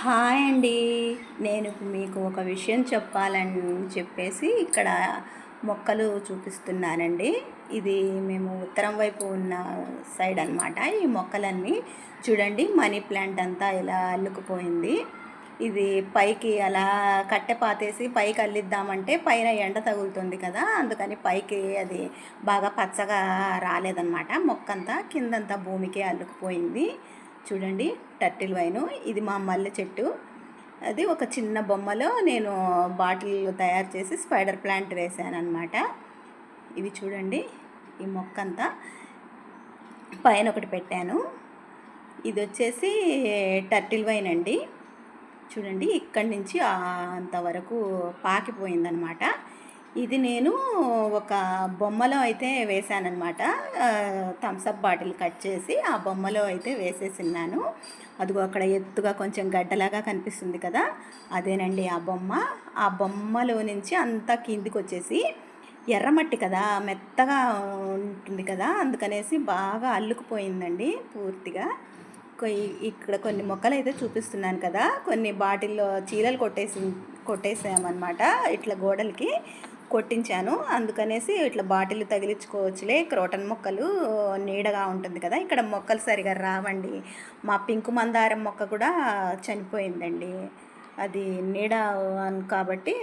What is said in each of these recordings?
Hi అండి. నేను మీకు ఒక విషయం చెప్పాలని చెప్పేసి ఇక్కడ మొక్కలు చూపిస్తున్నానండి. ఇది మేము ఉత్తరం వైపు ఉన్న సైడ్ అన్నమాట. ఈ మొక్కలన్నీ చూడండి మనీ ప్లాంట్ అంతా ఇలా అల్లుకుపోయింది. ఇది పైకి అలా కట్టె పాతేసి పైకి అల్లిద్దామంటే పైన ఎండ తగులుతుంది కదా అందుకని పైకి అది బాగా పచ్చగా రాలేదన్నమాట. మొక్కంతా కిందంతా భూమికి అల్లుకుపోయింది. చూడండి టర్టిల్ వైను. ఇది మా మల్లె చెట్టు. అది ఒక చిన్న బొమ్మలో నేను బాటిల్ తయారు చేసి స్పైడర్ ప్లాంట్ వేసాను అనమాట ఇవి చూడండి ఈ మొక్క అంతా పైన ఒకటి పెట్టాను. ఇది వచ్చేసి టర్టిల్ వైన్ అండి. చూడండి ఇక్కడి నుంచి అంతవరకు పాకిపోయిందనమాట ఇది నేను ఒక బొమ్మలో అయితే వేశానమాట థమ్స్అప్ బాటిల్ కట్ చేసి ఆ బొమ్మలో అయితే వేసేసిన్నాను. అదిగో అక్కడ ఎత్తుగా కొంచెం గడ్డలాగా కనిపిస్తుంది కదా అదేనండి ఆ బొమ్మ. ఆ బొమ్మలో నుంచి అంతా కిందికి వచ్చేసి ఎర్రమట్టి కదా మెత్తగా ఉంటుంది కదా అందుకనేసి బాగా అల్లుకుపోయిందండి పూర్తిగా. కొయి ఇక్కడ కొన్ని మొక్కలు అయితే చూపిస్తున్నాను కదా కొన్ని బాటిల్లో చీరలు కొట్టేసి కొట్టేసామన్నమాట ఇట్లా గోడలకి. కొట్టించాను. అందుకనేసి ఇట్లా బాటిల్ తగిలించుకోవచ్చులే క్రోటన్ మొక్కలు నీడగా ఉంటుంది కదా ఇక్కడ మొక్కలు సరిగా రావండి. మా పింకు మందారం మొక్క కూడా చనిపోయిందండి. అది నీడ కాబట్టి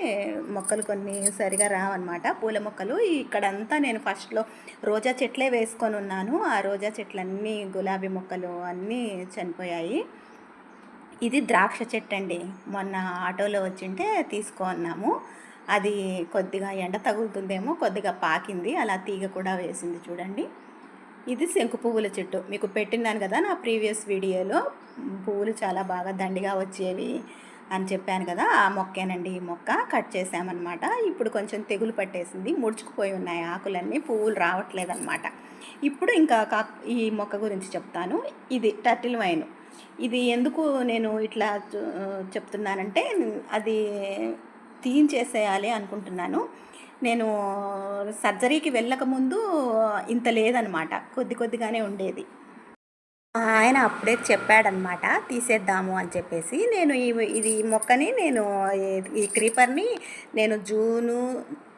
మొక్కలు కొన్ని సరిగా రావన్నమాట. పూల మొక్కలు ఇక్కడంతా నేను ఫస్ట్లో రోజా చెట్లే వేసుకొని ఉన్నాను ఆ రోజా చెట్లన్నీ గులాబీ మొక్కలు అన్నీ చనిపోయాయి. ఇది ద్రాక్ష చెట్టు అండి మొన్న ఆటోలో వచ్చింటే తీసుకున్నాము అది కొద్దిగా ఎండ తగులుతుందేమో కొద్దిగా పాకింది. అలా తీగ కూడా వేసింది చూడండి. ఇది శంకు పువ్వుల చెట్టు. మీకు పెట్టినాను కదా నా ప్రీవియస్ వీడియోలో. పువ్వులు చాలా బాగా దండిగా వచ్చేవి అని చెప్పాను కదా ఆ మొక్కేనండి ఈ మొక్క. కట్ చేసామన్నమాట ఇప్పుడు కొంచెం తెగులు పట్టేసింది. ముడుచుకుపోయి ఉన్నాయి ఆకులన్నీ. పువ్వులు రావట్లేదన్నమాట. ఇప్పుడు ఇంకా కా ఈ మొక్క గురించి చెప్తాను. ఇది టర్టిల్ వైన్. ఇది ఎందుకు నేను ఇట్లా చెప్తున్నానంటే అది తీయించేసేయాలి అనుకుంటున్నాను. నేను సర్జరీకి వెళ్ళకముందు ఇంత లేదనమాట. కొద్ది కొద్దిగానే ఉండేది. ఆయన అప్పుడే చెప్పాడనమాట తీసేద్దాము అని చెప్పేసి. నేను ఈ ఇది మొక్కని నేను ఈ క్రీపర్ని నేను జూను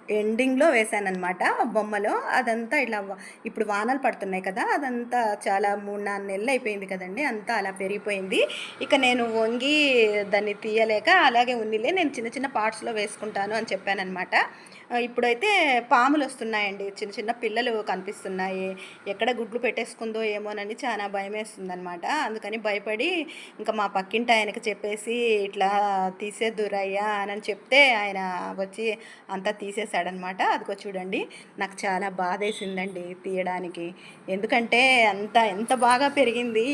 ఎండింగ్లో వేశానమాట బొమ్మలో. అదంతా ఇట్లా ఇప్పుడు వానలు పడుతున్నాయి కదా అదంతా చాలా మూడు నాలుగు నెలలు అయిపోయింది కదండి అంతా అలా పెరిగిపోయింది. ఇక నేను వంగి దాన్ని తీయలేక అలాగే ఉన్నిలే నేను చిన్న చిన్న పార్ట్స్లో వేసుకుంటాను అని చెప్పానమాట ఇప్పుడైతే పాములు వస్తున్నాయండి చిన్న చిన్న పిల్లలు కనిపిస్తున్నాయి. ఎక్కడ గుడ్లు పెట్టేసుకుందో ఏమోనని చాలా భయం వేస్తుందనమాట అందుకని భయపడి ఇంకా మా పక్కింటి ఆయనకి చెప్పేసి ఇట్లా తీసేద్దురయ్యా అని చెప్తే ఆయన వచ్చి అంతా తీసేశాడనమాట అదిగో చూడండి నాకు చాలా బాధ వేసిందండి తీయడానికి. ఎందుకంటే అంత ఎంత బాగా పెరిగింది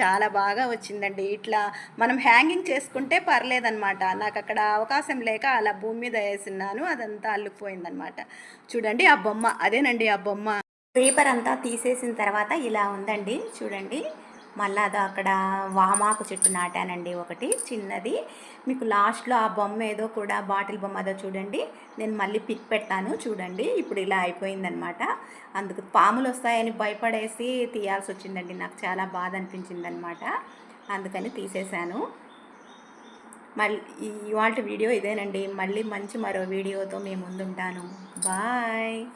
చాలా బాగా వచ్చిందండి. ఇట్లా మనం హ్యాంగింగ్ చేసుకుంటే పర్లేదనమాట. నాకు అక్కడ అవకాశం లేక అలా భూమి మీద వేసిన్నాను అదంతా అల్లుకుపోయిందనమాట. చూడండి ఆ బొమ్మ. అదేనండి ఆ బొమ్మ. పేపర్ అంతా తీసేసిన తర్వాత ఇలా ఉందండి. చూడండి. మళ్ళీ అది అక్కడ వామాకు చెట్టు నాటానండి ఒకటి చిన్నది. మీకు లాస్ట్లో ఆ బొమ్మ ఏదో కూడా బాటిల్ బొమ్మ అదో చూడండి. నేను మళ్ళీ పిక్ పెడతాను చూడండి. ఇప్పుడు ఇలా అయిపోయిందనమాట. అందుకు పాములు వస్తాయని భయపడేసి తీయాల్సి వచ్చిందండి నాకు చాలా బాధ అనిపించింది అనమాట అందుకని తీసేశాను. మళ్ళీ ఇవాళ వీడియో ఇదేనండి. మళ్ళీ మంచి మరో వీడియోతో మేము ముందుంటాను. బాయ్.